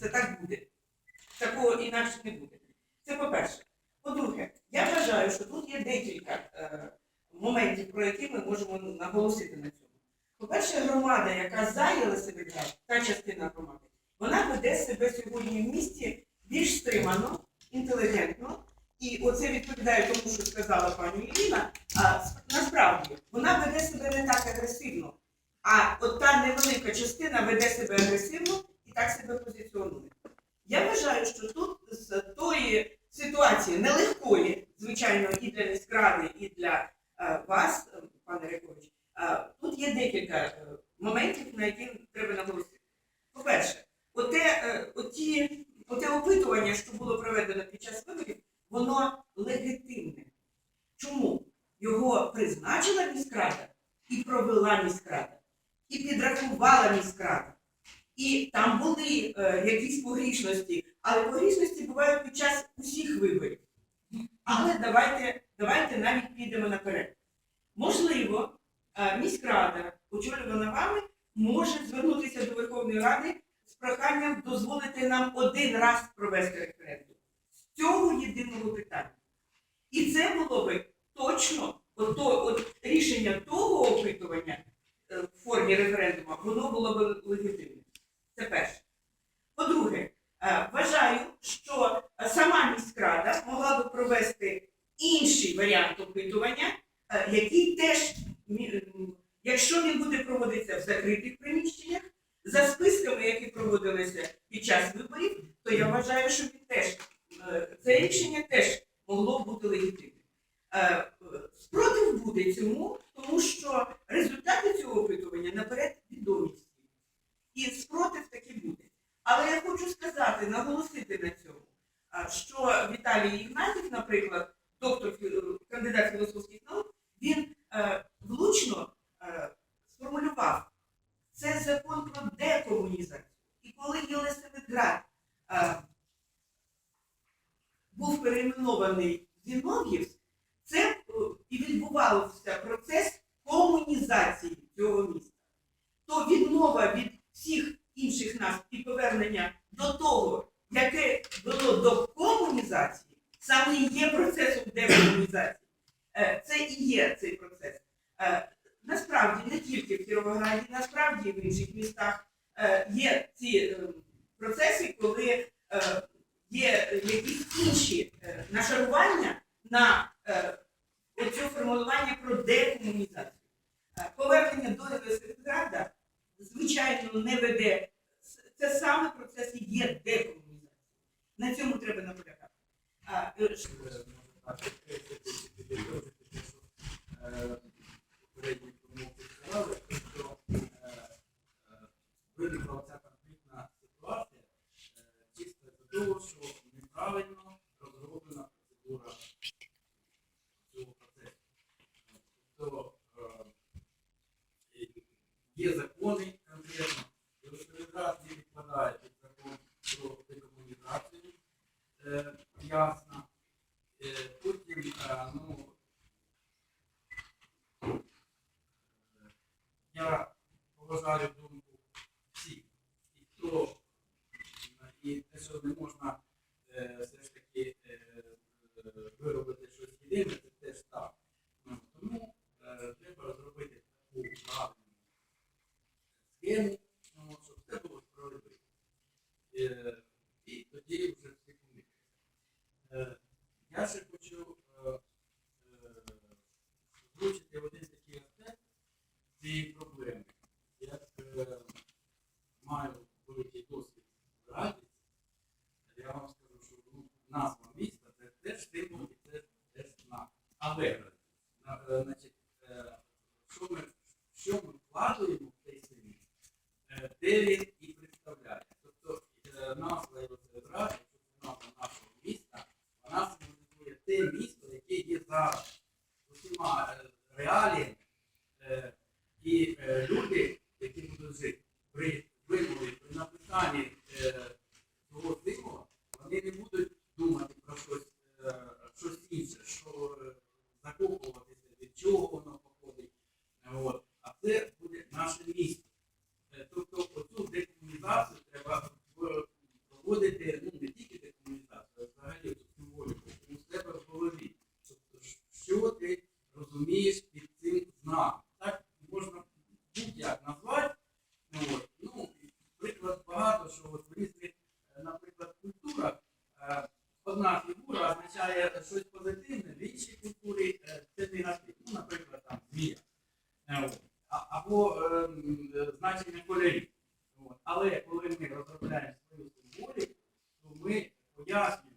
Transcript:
Це так буде. Такого інакше не буде. Це по-перше. По-друге, я вважаю, що тут є декілька е, моментів, про які ми можемо наголосити на цьому. По-перше, громада, яка за Єлисаветград, та частина громади, вона веде себе сьогодні в місті більш стримано, інтелігентно. І оце відповідає тому, що сказала пані Ірина. А насправді вона веде себе не так агресивно. А от та невелика частина веде себе агресивно і так себе позиціонує. Я вважаю, що тут з тої ситуації нелегкої, звичайно, і для міськради, і для е, вас, е, пане Рякович, е, тут є декілька е, моментів, на які треба наголосити. По-перше, оте, е, оті, оте опитування, що було проведено під час виборів, воно легітимне. Чому? Його призначила міськрада і провела міськрада, і підрахувала міськрада. І там були е, якісь погрішності, але погрішності бувають під час усіх виборів. Але давайте, давайте навіть підемо наперед. Можливо, е, міськрада, очолювана вами, може звернутися до Верховної Ради з проханням дозволити нам один раз провести референдум з цього єдиного питання. І це було би точно от, то- от рішення того опитування е, в формі референдуму, воно було б легітимним. Це перше. По-друге, е, вважаю, що сама міськрада могла би провести інший варіант опитування, е, який теж, якщо він буде проводитися в закритих приміщеннях, за списками, які проводилися під час виборів, то я вважаю, що він теж е, це рішення теж могло бути легітимним. Спротив буде цьому, тому що результати цього опитування наперед відомі всім. І спротив таки буде. Але я хочу сказати, наголосити на цьому, а, що Віталій Ігнатів, наприклад, доктор кандидат філософських наук, він е, влучно е, сформулював, це закон про декомунізацію. І коли Єлисаветград е, був перейменований Зінов'ївськ, це е, і відбувався процес комунізації цього міста. То відмова від всіх інших нас і повернення до того, яке було до комунізації, саме і є процесом декомунізації. Е, Це і є цей процес. Е, Насправді не тільки в Кіровограді, насправді в інших містах е, є ці е, процеси, коли е, є якісь інші е, нашарування на е, оцю формулювання про декомунізацію. Е, Повернення до Єлисаветграда, звичайно, не веде. Це саме процес є декомунізація. На цьому треба наполягати. А, е, ш- попередні промовки сказали, що виникла ця конфліктна ситуація е, чисто з того, що неправильно розроблена процедура цього процесу. Тобто е, є закони конкретно, Єлисаветград не підпадає під закон про декомунізацію, е, ясно. Е, Потім, е, ну, я поважаю думку всіх, і хто і те, що не можна е, все ж таки е, е, виробити щось єдине, це теж так. Ну, Тому е, треба розробити таку правильну схему, ну, щоб все було справедливо. Е, І тоді вже всі помітять. Я ще хочу е, е, один такий аспект цієї проблеми. Я е, маю великий досвід в Раді. Я вам скажу, що ну, назва міста це теж символ і це теж знак. Але на- е, значить, е, що ми, що ми вкладуємо в цей символ, е, де і представляє. Тобто е, назва Євросоюзради, це назва нашого міста, вона символізує те місто, яке є зараз з усіма е, реаліями. Е, І е, люди, які будуть жити при вимові, при написанні цього символа, вони не будуть думати про щось, щось інше, що закопуватися, від чого воно походить. А це буде наше місто. Е, Тобто оцю декомунізацію треба в- знак. Так можна будь-як назвати. От. ну, приклад багато, що от в різних, е, наприклад, культурах е, одна фігура означає щось позитивне, в іншій культурі е, це негатив. Ну, наприклад, там змія. Або е, м, е, значення кольорів. Але коли ми розробляємо свою символіку, то ми пояснюємо,